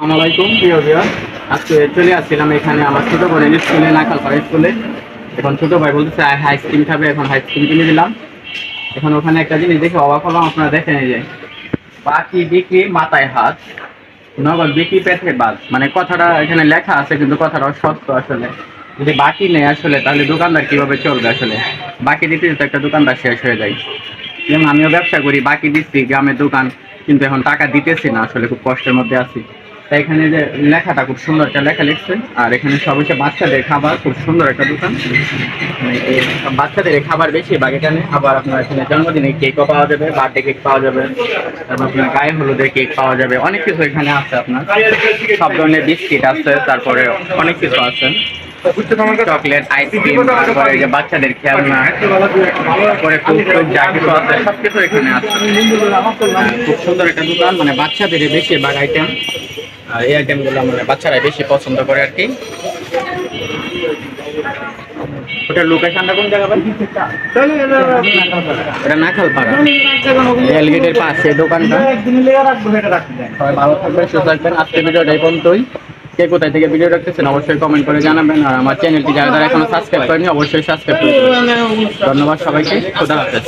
আসসালামাইকুম প্রিয় বিয়ার আজকে চলে আসছিলাম এখানে আমার ছোট বোনের স্কুলে নাকালপাড়া স্কুলে। এখন ছোট ভাই বলতেছে আইসক্রিম খাবে, এখন আইসক্রিম কিনে দিলাম। এখন ওখানে একটা জিনিস দেখে অবাক হলাম, আপনারা দেখেন যে বাকি বিক্রি মাথায় হাত, নগদ বিক্রি পেটে বাদ মানে কথাটা এখানে লেখা আছে, কিন্তু কথাটা সত্য আসলে। যদি বাকি নেই আসলে, তাহলে দোকানদার কীভাবে চলবে আসলে? বাকি দিতে দিতে একটা দোকানদার শেষ হয়ে যায়। যেমন আমিও ব্যবসা করি, বাকি দিচ্ছি, গ্রামের দোকান, কিন্তু এখন টাকা দিতেছি না, আসলে খুব কষ্টের মধ্যে আছি। তাই এখানে যে লেখাটা খুব সুন্দর একটা লেখা লিখছে আর এখানে সব হচ্ছে বাচ্চাদের খাবার, খুব সুন্দর একটা দোকান। মানে বাচ্চাদের খাবার বেশি বাগ এখানে। আবার আপনার এখানে জন্মদিনে কেকও পাওয়া যাবে, বার্থডে কেক পাওয়া যাবে। তারপর আপনার গায়ে হলুদের কেক পাওয়া যাবে। অনেক কিছু এখানে আছে আপনার। সব ধরনের বিস্কিট আছে, তারপরে অনেক কিছু আছে। চকলেট, আইসক্রিম, তারপরে যে বাচ্চাদের খেলনা, তারপরে কোক টোক যা কিছু আছে সব কিছু এখানে আছে। খুব সুন্দর একটা দোকান। মানে বাচ্চাদের বেশিরভাগ আইটেম এই আইটেমগুলো মানে বাচ্চারা বেশি পছন্দ করে আর কি। ওটার লোকেশনটা কোন জায়গা ভাই? ওটা নাখালপাড়া। রেলগেটের পাশে দোকানটা। ভালো থাকবেন সুস্থ থাকবেন। আজকে ভিডিওটা এই পর্যন্তই। কে কোথায় থেকে ভিডিও দেখতেছেন অবশ্যই কমেন্ট করে জানাবেন। আর আমার চ্যানেলটি যারা যারা এখনও সাবস্ক্রাইব করেনি অবশ্যই সাবস্ক্রাইব করে দেবেন। ধন্যবাদ সবাইকে। খোদা হাফেজ।